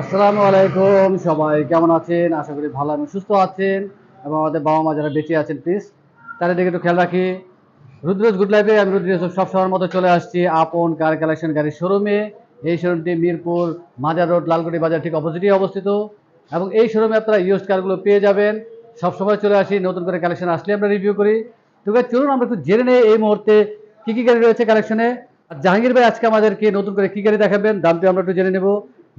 আসসালামু আলাইকুম, সবাই কেমন আছেন? আশা করি ভালো এবং সুস্থ আছেন এবং আমাদের বাবা মা যারা বেঁচে আছেন প্লিজ তাদের দিকে একটু খেয়াল রাখি। রুদ্রজ গুড লাইফে আমি রুদ্র ইউসুফ সব সময়ের মতো চলে আসছি আপন কার কালেকশন গাড়ির শোরুমে এই শোরুমটি মিরপুর মাজার রোড লালকুটি বাজার ঠিক অপোজিটে অবস্থিত। এবং এই শোরুমে আপনারা ইউজ কারগুলো পেয়ে যাবেন। সব সময় চলে আসি, নতুন করে কালেকশন আসলে আমরা রিভিউ করি। তো চলুন আমরা একটু জেনে নেই এই মুহূর্তে কী কী গাড়ি রয়েছে কালেকশনে আর জাহাঙ্গীর ভাই আজকে আমাদেরকে নতুন করে কী গাড়ি দেখাবেন, দামটি আমরা একটু জেনে নেব।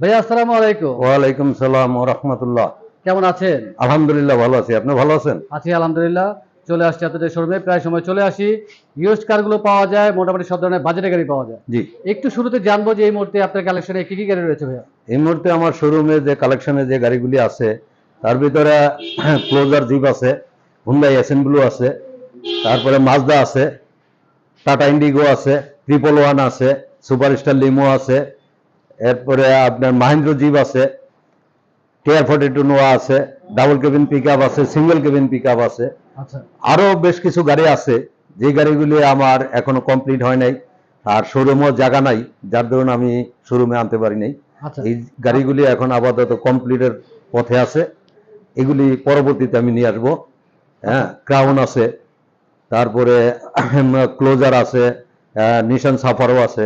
ভাইয়া আসসালামু আলাইকুম। ওয়ালাইকুম সালাম রহমতুল্লাহ। কেমন আছেন? আলহামদুলিল্লাহ ভালো আছি। আপনি ভালো আছেন? আছি আলহামদুলিল্লাহ। চলে আসছি আপনাদের শোরুমে প্রায় সময় চলে আসি। ইউজড কারগুলো পাওয়া যায় মোটামুটি সব ধরনের গাড়ি পাওয়া যায়। জি। একটু শুরুতে জানব যে এই মুহূর্তে আপনার কালেকশনে কি কি গাড়ি রয়েছে ভাইয়া? এই মুহূর্তে আমার শোরুমে যে কালেকশনে যে গাড়িগুলি আছে তার ভিতরে ক্লোজার জিপ আছে হুন্ডাই এসেন ব্লু আছে তারপরে মাজদা আছে টাটা ইন্ডিগো আছে ট্রিপল ওয়ান আছে সুপার স্টার লিমো আছে এরপরে আপনার মাহেন্দ্র জিপ আছে টিআর ফোর্টি টু নোয়া আছে ডাবল কেবিন পিক আছে সিঙ্গেল কেবিন পিক আছে। আচ্ছা। আরও বেশ কিছু গাড়ি আছে যে গাড়িগুলি আমার এখনও কমপ্লিট হয় নাই আর শোরুমও জায়গা নাই যার ধরুন আমি শোরুমে আনতে পারি নাই। আচ্ছা। এই গাড়িগুলি এখন আপাতত কমপ্লিটের পথে আছে এগুলি পরবর্তীতে আমি নিয়ে আসব। হ্যাঁ ক্রাউন আছে তারপরে ক্লোজার আছে নিশান সাফারও আছে।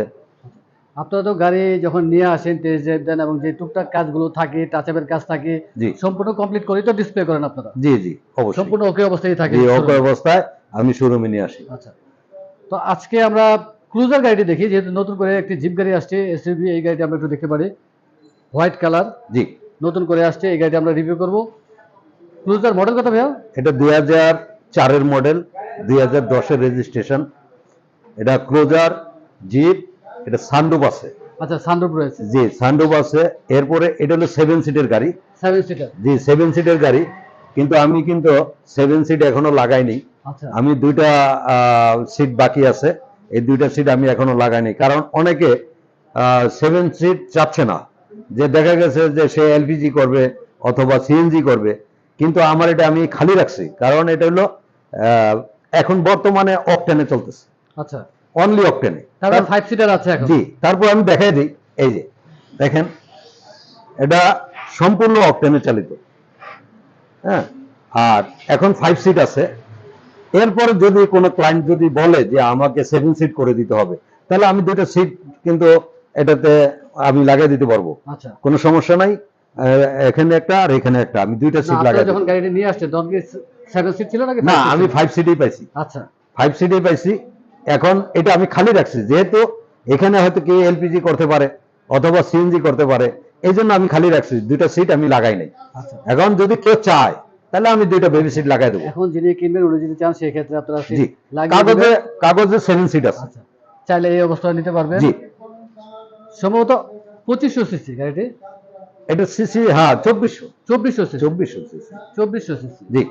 আপনারা তো গাড়ি যখন নিয়ে আসেন টেস্ট ড্রাইভ দেন এবং যে টুকটাক কাজগুলো থাকে টাচআপের কাজ থাকে সম্পূর্ণ কমপ্লিট করে তো ডিসপ্লে করেন আপনারা? জি জি অবশ্যই। সম্পূর্ণ ওকে অবস্থায় থাকে? ওকে অবস্থায় আমি শোরুমে নিয়ে আসি। আচ্ছা। তো আজকে আমরা ক্রুজার গাড়িটি দেখি যেহেতু নতুন করে একটি জিপ গাড়ি আসছে এসইউভি এই গাড়িটি আমরা একটু দেখতে পারি। হোয়াইট কালার জি। নতুন করে আসছে এই গাড়িটি আমরা রিভিউ করব। ক্রুজার মডেল কত ভাইয়া? এটা দুই হাজার চারের মডেল দুই হাজার দশের রেজিস্ট্রেশন এটা ক্লোজার জিপ এটা সানরুপ আছে। আচ্ছা সানরুফ রয়েছে। জি সানরুপ আছে। এরপরে এটা হলো সেভেন সিটের গাড়ি। সেভেন সিটার জি সেভেন সিটের গাড়ি। কিন্তু আমি কিন্তু সেভেন সিট এখনও লাগাইনি। আচ্ছা। আমি দুইটা সিট বাকি আছে। এই দুইটা সিট আমি এখনও লাগাইনি। কারণ অনেকে সেভেন সিট চাচ্ছে না। যে দেখা গেছে যে সে এলপিজি করবে অথবা সিএনজি করবে। কিন্তু আমার এটা আমি খালি রাখছি। কারণ এটা হলো আহ, এখন বর্তমানে অকটেনে চলতেছে। আচ্ছা। অনলি অকটেনে তারপর ফাইভ সিটার আছে এখন। জি তারপর আমি দেখাই দিই। এই যে দেখেন এটা সম্পূর্ণ অকটেনে চালিত। হ্যাঁ? আর এখন ফাইভ সিট আছে। এরপরে যদি কোনো ক্লায়েন্ট যদি বলে যে আমাকে সেভেন সিট করে দিতে হবে তাহলে আমি দুটো সিট কিন্তু এটাতে আমি লাগিয়ে দিতে পারব। আচ্ছা। কোনো সমস্যা নাই। এখানে একটা আর এখানে একটা। আমি দুইটা সিট লাগাই যখন গাড়িটি নিয়ে আসছে তখন কি সেভেন সিট ছিল নাকি না আমি? ফাইভ সিটই পাইছি। আচ্ছা। ফাইভ সিটে পাইছি। এখন এটা আমি খালি রাখছি যেহেতু এখানে হয়তো কেউ এলপিজি করতে পারে অথবা সিএনজি করতে পারে এই জন্য আমি খালি রাখছি দুইটা সিট আমি লাগাই নাই। আচ্ছা। এখন যদি কেউ চায় তাহলে আমি দুইটা বেবি সিট লাগাই দেবো। এখন যিনি কিনবেন উনি যদি চান সেক্ষেত্রে আপনারা জি কাগজে কাগজে সেভেন সিট আছে। আচ্ছা চাইলে এই অবস্থায় নিতে পারবেন। জি। সম্ভবত পঁচিশশো সিসি গাড়িটি? এটা সিসি হ্যাঁ চব্বিশশো। চব্বিশশো সিসি চব্বিশশো সিসি চব্বিশশো সিসি জি।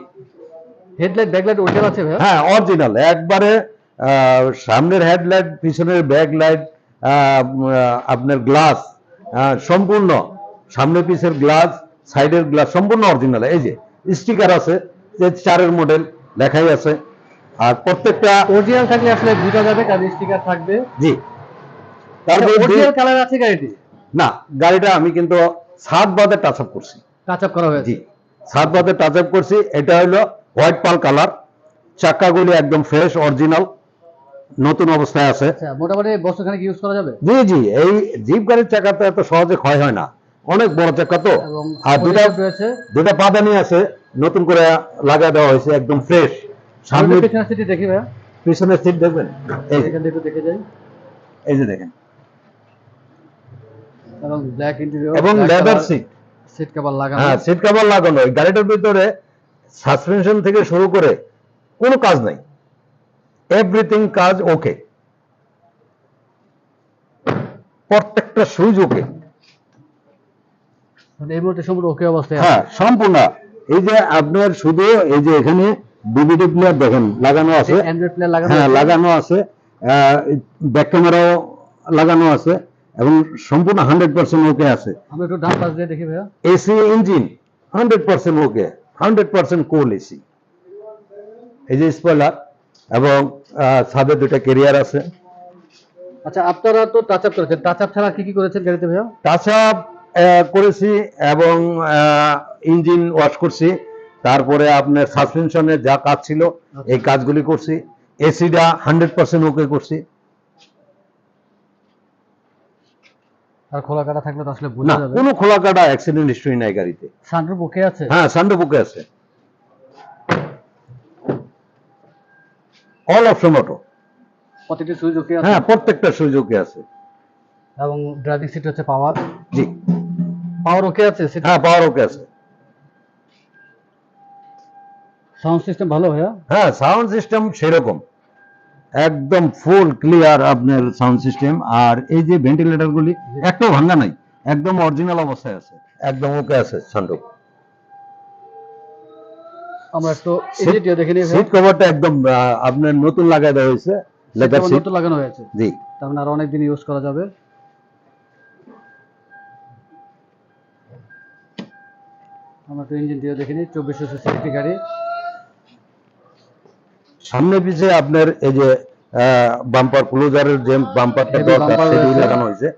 হেডলাইট ব্যাকলাইট ওরিজিনাল আছে ভাইয়া? হ্যাঁ অরিজিনাল একবারে সামনের হেডলাইট পিছনের ব্যাক লাইট আপনার গ্লাস সম্পূর্ণ সামনে পিছের গ্লাস সাইডের গ্লাস সম্পূর্ণ অরিজিনাল। এই যে স্টিকার আছে যে চারের মডেল লেখাই আছে। আর প্রত্যেকটা অরিজিনাল থাকলে আসলে বোঝা যাবে কারণ স্টিকার থাকবে। জি। তারপরে অরিজিনাল কালার আছে গাড়িটি? না গাড়িটা আমি কিন্তু সাত বাদে টাচ আপ করছি। টাচ আপ করা হয়েছে। জি সাত বাদে টাচ আপ করছি। এটা হলো হোয়াইট পাল কালার চাকাগুলি একদম ফ্রেশ অরিজিনাল নতুন অবস্থায় আছে। আচ্ছা মোটামুটি বছরখানেক ইউজ করা যাবে? জি জি এই জিপ গাড়ির চাকা তো এত সহজে ক্ষয় হয় না। অনেক বড় চাকা তো। আর দুটা দুটা পাদানি আছে নতুন করে লাগা দেওয়া হয়েছে একদম ফ্রেশ সামনে পিছনের দেখি পিছনের সিট দেখবেন? এই যে। একটু দেখে যাই। এই যে দেখেন। এবং ব্ল্যাক ইন্টেরিয়র এবং লেদার সিট সিট কভার লাগানো। হ্যাঁ সিট কভার লাগানো। গাড়িটার ভিতরে সাসপেনশন থেকে শুরু করে কোনো কাজ নাই। এভরিথিং কাজ ওকে প্রত্যেকটা সুইচ ওকে মানে এই মুহূর্তে সম্পূর্ণ ওকে অবস্থায় হ্যাঁ সম্পূর্ণ। এই যে আপনার শুধু এই যে এখানে ডিভিডি প্লেয়ার দেখেন লাগানো আছে। অ্যান্ড্রয়েড প্লেয়ার লাগানো হ্যাঁ। লাগানো আছে। ব্যাক ক্যামেরাও লাগানো আছে এবং সম্পূর্ণ হান্ড্রেড পার্সেন্ট ওকে আছে। আমরা একটু ডান পাশ দিয়ে দেখি ভাইয়া। AC engine hundred percent okay hundred percent cool AC এই যে স্পয়লার এবং ছাদে দুটা কেরিয়ার আছে। আচ্ছা আপনারা তো টাচ আপ করেছেন। টাচ আপ ছাড়া কি কি করেছেন গাড়িতে ভাইয়া? তাছাড়া আহ, করেছি এবং ইঞ্জিন ওয়াশ করছি। তারপরে আপনার সাসপেনশনের যা কাজ ছিল এই কাজগুলি করছি। এসিটা হান্ড্রেড পার্সেন্ট ওকে করছি। আর খোলা কাটা থাকলে তো আসলে না বোঝা যাবে। কোনো খোলা কাটা অ্যাক্সিডেন্ট হিস্ট্রি নাই গাড়িতে। সানরুফ ওকে আছে? হ্যাঁ সানডে বুকে আছে। অল অপশন অটো প্রতিটি আছে। হ্যাঁ প্রত্যেকটা সুযোগে আছে। এবং ড্রাইভিং সিট হচ্ছে পাওয়ার জি। পাওয়ার ওকে আছে সিট হ্যাঁ পাওয়ার ওকে আছে। সাউন্ড সিস্টেম ভালো ভাইয়া? হ্যাঁ সাউন্ড সিস্টেম সেরকম। একদম ফুল ক্লিয়ার আপনার সাউন্ড সিস্টেম আর এই যে ভেন্টিলেটর গুলি একটাও ভাঙ্গা নাই। একদম অরিজিনাল অবস্থায় আছে। একদম ওকে আছে সানরুফ আমরা একটু এডিটিও দেখে নিই সিট কভারটা একদম আপনার নতুন লাগাই দেওয়া হয়েছে লেদার সিট নতুন লাগানো হয়েছে। জি। তার মানে আরও অনেকদিন ইউজ করা যাবে। আমরা একটু ইঞ্জিন দিয়ে দেখে নিই চব্বিশশো সিসি একটি গাড়ি। সামনে পিছে আপনার এই যে বাম্পার ক্লোজারের যে বাম্পারটা দরকার সেটি লাগানো হয়েছে।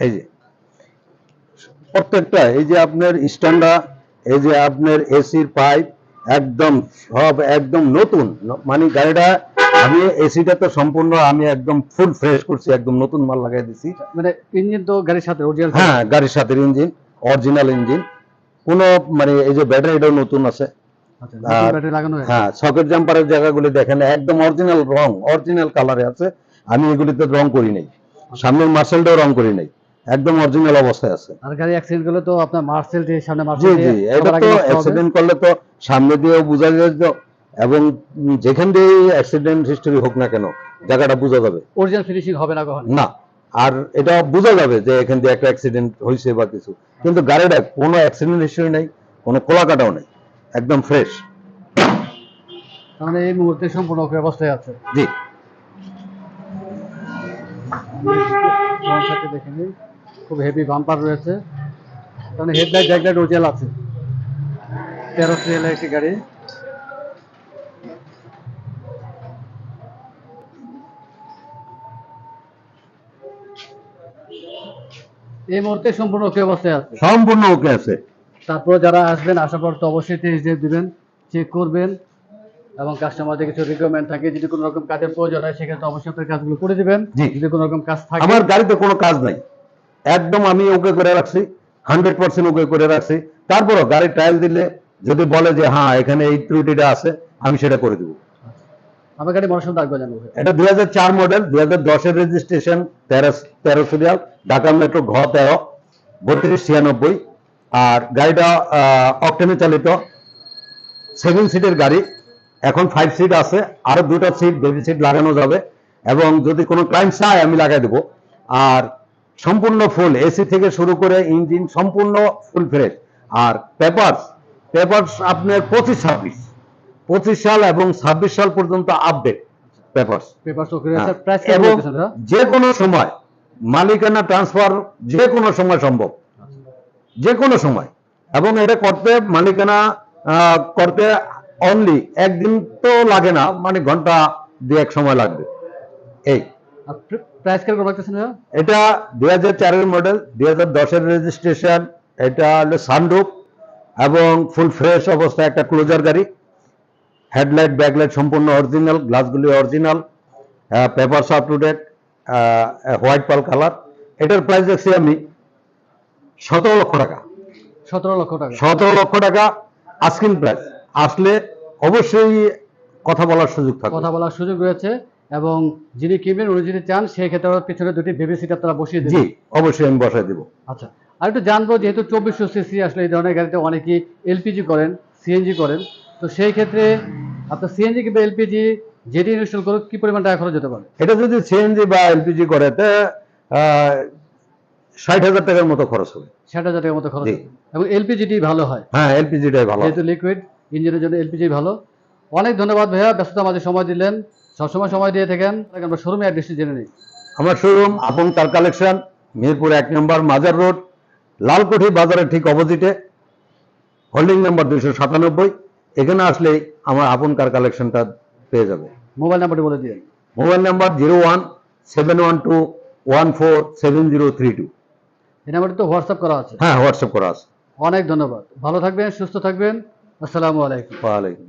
এই যে প্রত্যেকটা এই যে আপনার স্ট্যান্ডা এই যে আপনার এসির পাইপ একদম সব একদম নতুন মানে গাড়িটা আমি এসিটা তো সম্পূর্ণ আমি একদম ফুল ফ্রেশ করছি একদম নতুন মাল লাগাই দিছি। মানে ইঞ্জিন তো গাড়ির সাথে অরিজিনাল হ্যাঁ গাড়ির সাথে ইঞ্জিন অরিজিনাল ইঞ্জিন। কোনো মানে এই যে ব্যাটারিটাও নতুন আছে। আচ্ছা হ্যাঁ সকেট জাম্পারের জায়গাগুলি দেখেন একদম অরিজিনাল রং অরিজিনাল কালারে আছে। আমি এগুলিতে রং করি নাই। সামনের মার্সেলটাও রং করি নাই। একদম অরিজিনাল অবস্থায় আছে। আর গাড়ি অ্যাক্সিডেন্ট করলে তো আপনার মার্সেল দিয়ে সামনে মার্সেল জি জি এটা তো অ্যাক্সিডেন্ট করলে তো সামনে দিয়েও বোঝা যেত এবং যেখান দিয়ে অ্যাক্সিডেন্ট হিস্টোরি হোক না কেন জায়গাটা বোঝা যাবে। অরিজিনাল ফিনিশিং হবে না কখন? না আর এটা বোঝা যাবে যে এখান দিয়ে একটা অ্যাক্সিডেন্ট হয়েছে বা কিছু। কিন্তু গাড়িটা কোনো অ্যাক্সিডেন্ট হিস্টোরি নেই কোনো খোলা কাটাও নেই একদম ফ্রেশ মানে এই মুহূর্তে সম্পূর্ণ ওকে অবস্থায় আছে। জি। দেখে নিই। খুব হেভি বাম্পার রয়েছে। কারণ হেডলাইট ব্যাকলাইট ওজেল আছে। তেরো সিএলের একটি গাড়ি। এই মুহূর্তে সম্পূর্ণ ওকে অবস্থায় আছে। সম্পূর্ণ ওকে আছে। তারপর যারা আসবেন আসার পর তো অবশ্যই টেস্ট ড্রাইভ দিবেন চেক করবেন এবং কাস্টমারদের কিছু রিকোয়ারমেন্ট থাকে যদি কোনো রকম কাজের প্রয়োজন হয় সেক্ষেত্রে অবশ্যই আপনার কাজগুলো করে দিবেন। যদি কোনো রকম কাজ থাকে আমার গাড়িতে কোনো কাজ নাই। একদম আমি ওকে করে রাখছি হান্ড্রেড পার্সেন্ট ওকে করে রাখছি। তারপরও গাড়ি ট্রায়াল দিলে যদি বলে যে হ্যাঁ এখানে এই ত্রুটিটা আছে আমি সেটা করে দেবো। আমার গাড়ি মনসুন রাখবে জানো এটা দুই হাজার চার মডেল দুই হাজার দশের রেজিস্ট্রেশন তেরো তেরো সিরিয়াল ঢাকা মেট্রো ঘ তেরো বত্রিশ ছিয়ানব্বই। আর গাড়িটা অকটেনে চালিত। সেভেন সিটের গাড়ি। এখন ফাইভ সিট আছে। আরও দুটা সিট বেবি সিট লাগানো যাবে। এবং যদি কোনো ক্লাইন্ট চায় আমি লাগাই দেবো। আর সম্পূর্ণ ফুল এসি থেকে শুরু করে ইঞ্জিন সম্পূর্ণ ফুল ফ্রেশ আর পেপারস পেপারস আপনার পঁচিশ ছাব্বিশ। পঁচিশ সাল এবং ছাব্বিশ সাল পর্যন্ত আপডেট পেপারস হ্যাঁ। এবং যে কোনো সময় মালিকানা ট্রান্সফার যে কোনো সময় সম্ভব। যে কোনো সময়। এবং এটা করতে মালিকানা করতে অনলি একদিন তো লাগে না মানে ঘণ্টা দুই এক সময় লাগবে। এই। প্রাইস কীরকম রাখতেছেন এটা দুই হাজার চারের মডেল দুই হাজার দশের রেজিস্ট্রেশন এটা হলো সানরুফ এবং ফুল ফ্রেশ অবস্থায় একটা ক্লোজার গাড়ি। হেডলাইট ব্যাকলাইট সম্পূর্ণ original গ্লাসগুলি original papers up to date white pearl colour এটার প্রাইস দেখছি আমি সতেরো লক্ষ টাকা। সতেরো লক্ষ টাকা। সতেরো লক্ষ টাকা আস্কিং প্রাইস আসলে অবশ্যই কথা বলার সুযোগ থাকবে। কথা বলার সুযোগ রয়েছে। এবং যিনি কিনবেন উনি যদি চান সেই ক্ষেত্রে ওর পিছনে দুটি বেবি সিট আপনারা বসিয়ে জি অবশ্যই আমি বসাই দেবো। আচ্ছা আর একটু জানব যেহেতু চব্বিশশো সিসি আসলে এই ধরনের গাড়িতে অনেকেই এলপিজি করেন সিএনজি করেন তো সেই ক্ষেত্রে আপনার সিএনজি কিংবা এলপিজি যেটি ইনস্টল করুক কি পরিমাণ টাকা খরচ হতে পারে? এটা যদি সিএনজি বা এলপিজি করে তা ষাট হাজার টাকার মতো খরচ হবে। ষাট হাজার টাকার মতো খরচ। এবং এলপিজিটি ভালো হয়। হ্যাঁ এলপিজিটাই ভালো। যেহেতু লিকুইড ইঞ্জিনের জন্য এলপিজি ভালো। অনেক ধন্যবাদ ভাইয়া ব্যস্ততা মাঝে সময় দিলেন। সবসময় সময় দিয়ে থাকেন আমরা শোরুমে অ্যাড্রেসটি জেনে নিই। আমার শোরুম আপন কার কালেকশন মিরপুর এক নম্বর মাজার রোড লালকুঠি বাজারের ঠিক অপোজিটে হোল্ডিং নাম্বার দুইশো সাতানব্বই এখানে আসলেই আমার আপন কার কালেকশনটা পেয়ে যাবে। মোবাইল নাম্বারটি বলে দিন mobile number zero one seven one two one four seven zero three two. এই নাম্বারটি তো হোয়াটসঅ্যাপ করা আছে। হ্যাঁ হোয়াটসঅ্যাপ করা আছে। অনেক ধন্যবাদ। ভালো থাকবেন সুস্থ থাকবেন। আসসালামু আলাইকুম। ওয়ালাইকুম